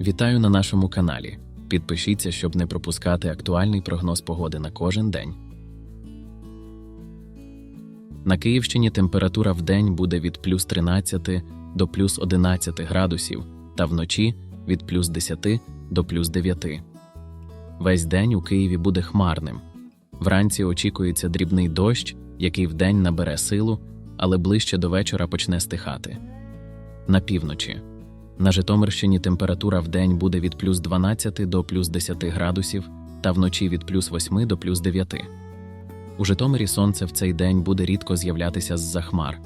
Вітаю на нашому каналі. Підпишіться, щоб не пропускати актуальний прогноз погоди на кожен день. На Київщині температура в день буде від плюс 13 до плюс 11 градусів та вночі від плюс 10 до плюс 9. Весь день у Києві буде хмарним. Вранці очікується дрібний дощ, який вдень набере силу, але ближче до вечора почне стихати. На півночі. На Житомирщині температура в день буде від плюс 12 до плюс 10 градусів та вночі від плюс 8 до плюс 9. У Житомирі сонце в цей день буде рідко з'являтися з-за хмар.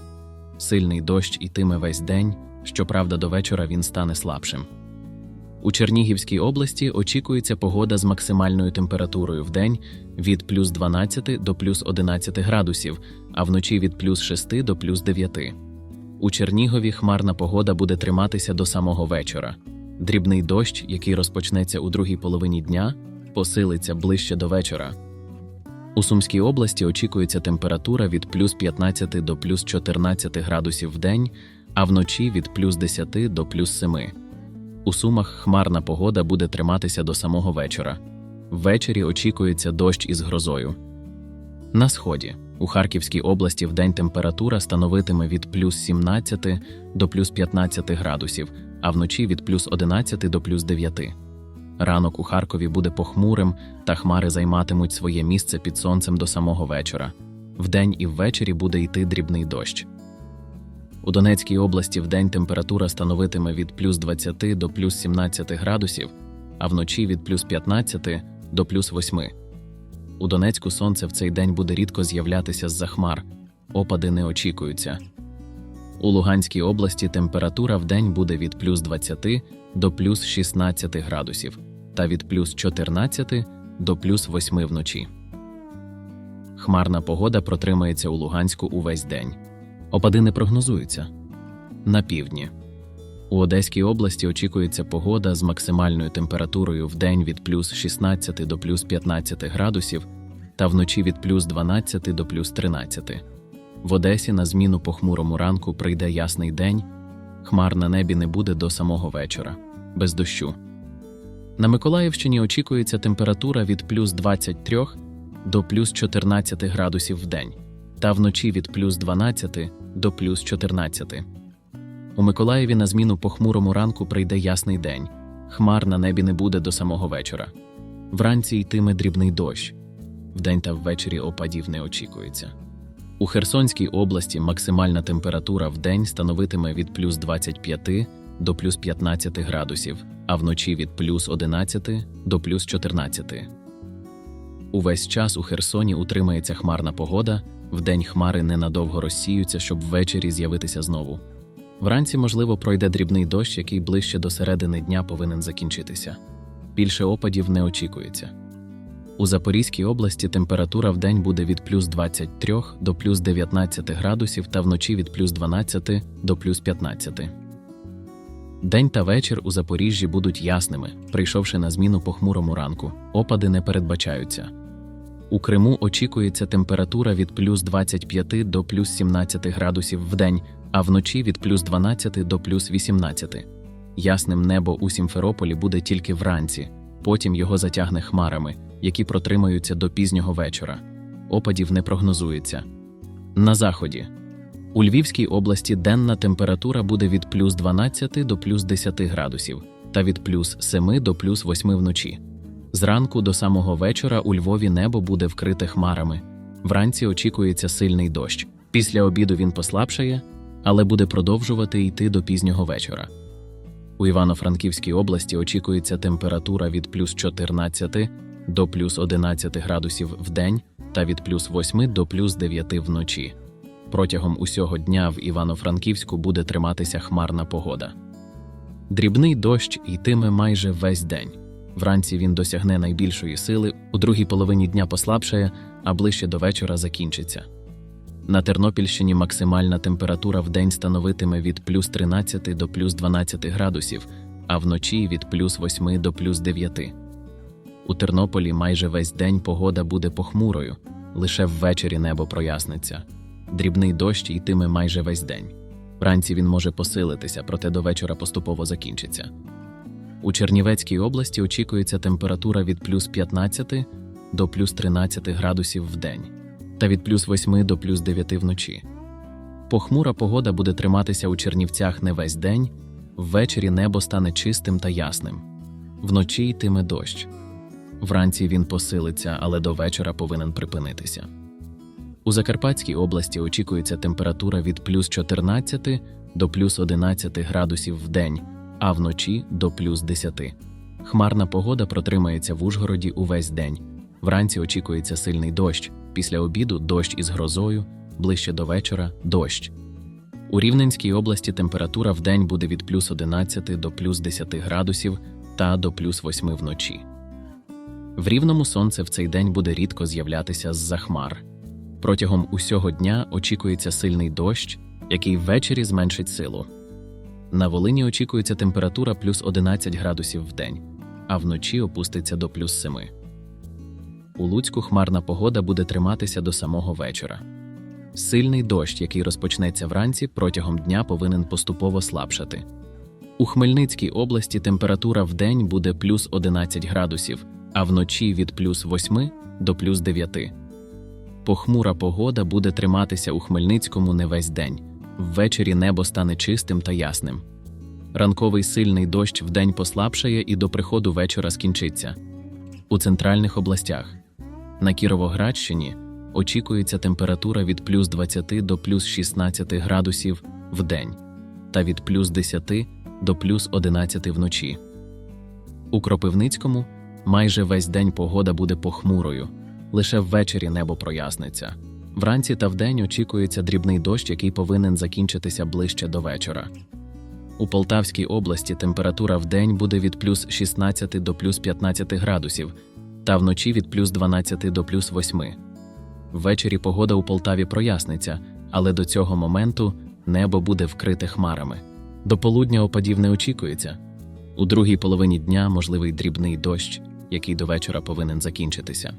Сильний дощ ітиме весь день, щоправда, до вечора він стане слабшим. У Чернігівській області очікується погода з максимальною температурою в день від плюс 12 до плюс 11 градусів, а вночі від плюс 6 до плюс 9. У Чернігові хмарна погода буде триматися до самого вечора. Дрібний дощ, який розпочнеться у другій половині дня, посилиться ближче до вечора. У Сумській області очікується температура від плюс 15 до плюс 14 градусів в день, а вночі від плюс 10 до плюс 7. У Сумах хмарна погода буде триматися до самого вечора. Ввечері очікується дощ із грозою. На сході у Харківській області вдень температура становитиме від плюс 17 до плюс 15 градусів, а вночі від плюс 11 до плюс 9. Ранок у Харкові буде похмурим, та хмари займатимуть своє місце під сонцем до самого вечора. Вдень і ввечері буде йти дрібний дощ. У Донецькій області вдень температура становитиме від плюс 20 до плюс 17 градусів, а вночі від плюс 15 до плюс 8. У Донецьку сонце в цей день буде рідко з'являтися з-за хмар, опади не очікуються. У Луганській області температура в день буде від плюс 20 до плюс 16 градусів та від плюс 14 до плюс 8 вночі. Хмарна погода протримається у Луганську увесь день. Опади не прогнозуються. На півдні. У Одеській області очікується погода з максимальною температурою в день від плюс 16 до плюс 15 градусів та вночі від плюс 12 до плюс 13. В Одесі на зміну похмурому ранку прийде ясний день, хмар на небі не буде до самого вечора, без дощу. На Миколаївщині очікується температура від плюс 23 до плюс 14 градусів в день та вночі від плюс 12 до плюс 14. У Миколаєві на зміну похмурому ранку прийде ясний день. Хмар на небі не буде до самого вечора. Вранці йтиме дрібний дощ. Вдень та ввечері опадів не очікується. У Херсонській області максимальна температура в день становитиме від плюс 25 до плюс 15 градусів, а вночі від плюс 11 до плюс 14. Увесь час у Херсоні утримається хмарна погода, вдень хмари ненадовго розсіються, щоб ввечері з'явитися знову. Вранці, можливо, пройде дрібний дощ, який ближче до середини дня повинен закінчитися. Більше опадів не очікується. У Запорізькій області температура в день буде від плюс 23 до плюс 19 градусів та вночі від плюс 12 до плюс 15. День та вечір у Запоріжжі будуть ясними, прийшовши на зміну похмурому ранку. Опади не передбачаються. У Криму очікується температура від плюс 25 до плюс 17 градусів в день, а вночі від плюс 12 до плюс 18. Ясним небо у Сімферополі буде тільки вранці, потім його затягне хмарами, які протримаються до пізнього вечора. Опадів не прогнозується. На заході. У Львівській області денна температура буде від плюс 12 до плюс 10 градусів та від плюс 7 до плюс 8 вночі. Зранку до самого вечора у Львові небо буде вкрите хмарами. Вранці очікується сильний дощ. Після обіду він послабшає, але буде продовжувати йти до пізнього вечора. У Івано-Франківській області очікується температура від плюс 14 до плюс 11 градусів в день та від плюс 8 до плюс 9 вночі. Протягом усього дня в Івано-Франківську буде триматися хмарна погода. Дрібний дощ йтиме майже весь день. Вранці він досягне найбільшої сили, у другій половині дня послабшає, а ближче до вечора закінчиться. На Тернопільщині максимальна температура в день становитиме від плюс 13 до плюс 12 градусів, а вночі від плюс 8 до плюс 9. У Тернополі майже весь день погода буде похмурою, лише ввечері небо проясниться. Дрібний дощ йтиме майже весь день. Вранці він може посилитися, проте до вечора поступово закінчиться. У Чернівецькій області очікується температура від плюс 15 до плюс 13 градусів в день та від плюс 8 до плюс 9 вночі. Похмура погода буде триматися у Чернівцях не весь день, ввечері небо стане чистим та ясним. Вночі йтиме дощ. Вранці він посилиться, але до вечора повинен припинитися. У Закарпатській області очікується температура від плюс 14 до плюс 11 градусів в день, а вночі до плюс 10. Хмарна погода протримається в Ужгороді увесь день. Вранці очікується сильний дощ, після обіду дощ із грозою, ближче до вечора дощ. У Рівненській області температура в день буде від плюс 11 до плюс 10 градусів та до плюс 8 вночі. В рівному сонце в цей день буде рідко з'являтися з-за хмар. Протягом усього дня очікується сильний дощ, який ввечері зменшить силу. На Волині очікується температура плюс 11 градусів в день, а вночі опуститься до плюс 7. У Луцьку хмарна погода буде триматися до самого вечора. Сильний дощ, який розпочнеться вранці, протягом дня повинен поступово слабшати. У Хмельницькій області температура в день буде плюс 11 градусів, а вночі від плюс 8 до плюс 9. Похмура погода буде триматися у Хмельницькому не весь день. Ввечері небо стане чистим та ясним. Ранковий сильний дощ вдень послабшає і до приходу вечора скінчиться. У центральних областях на Кіровоградщині очікується температура від плюс 20 до плюс 16 градусів в день та від плюс 10 до плюс 11 вночі. У Кропивницькому майже весь день погода буде похмурою, лише ввечері небо проясниться. Вранці та вдень очікується дрібний дощ, який повинен закінчитися ближче до вечора. У Полтавській області температура в день буде від плюс 16 до плюс 15 градусів, та вночі від плюс 12 до плюс 8. Ввечері погода у Полтаві проясниться, але до цього моменту небо буде вкрите хмарами. До полудня опадів не очікується. У другій половині дня можливий дрібний дощ, який до вечора повинен закінчитися.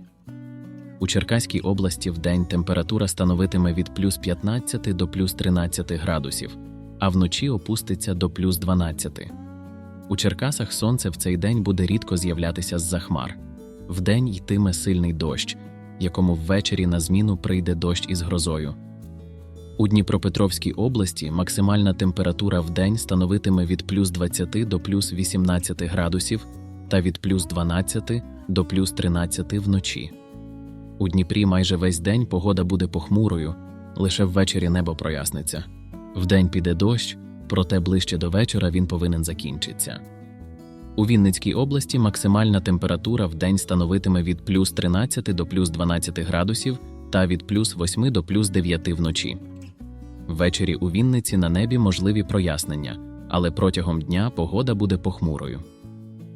У Черкаській області вдень температура становитиме від плюс 15 до плюс 13 градусів, а вночі опуститься до плюс 12. У Черкасах сонце в цей день буде рідко з'являтися з-за хмар. Вдень йтиме сильний дощ, якому ввечері на зміну прийде дощ із грозою. У Дніпропетровській області максимальна температура в день становитиме від плюс 20 до плюс 18 градусів та від плюс 12 до плюс 13 вночі. У Дніпрі майже весь день погода буде похмурою, лише ввечері небо проясниться. Вдень піде дощ, проте ближче до вечора він повинен закінчитися. У Вінницькій області максимальна температура в день становитиме від плюс 13 до плюс 12 градусів та від плюс 8 до плюс 9 вночі. Ввечері у Вінниці на небі можливі прояснення, але протягом дня погода буде похмурою.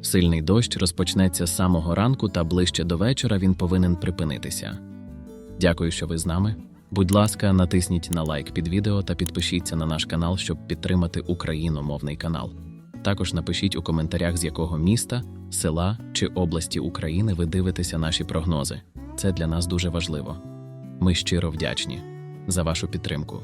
Сильний дощ розпочнеться з самого ранку та ближче до вечора він повинен припинитися. Дякую, що ви з нами. Будь ласка, натисніть на лайк під відео та підпишіться на наш канал, щоб підтримати україномовний канал. Також напишіть у коментарях, з якого міста, села чи області України ви дивитеся наші прогнози. Це для нас дуже важливо. Ми щиро вдячні за вашу підтримку.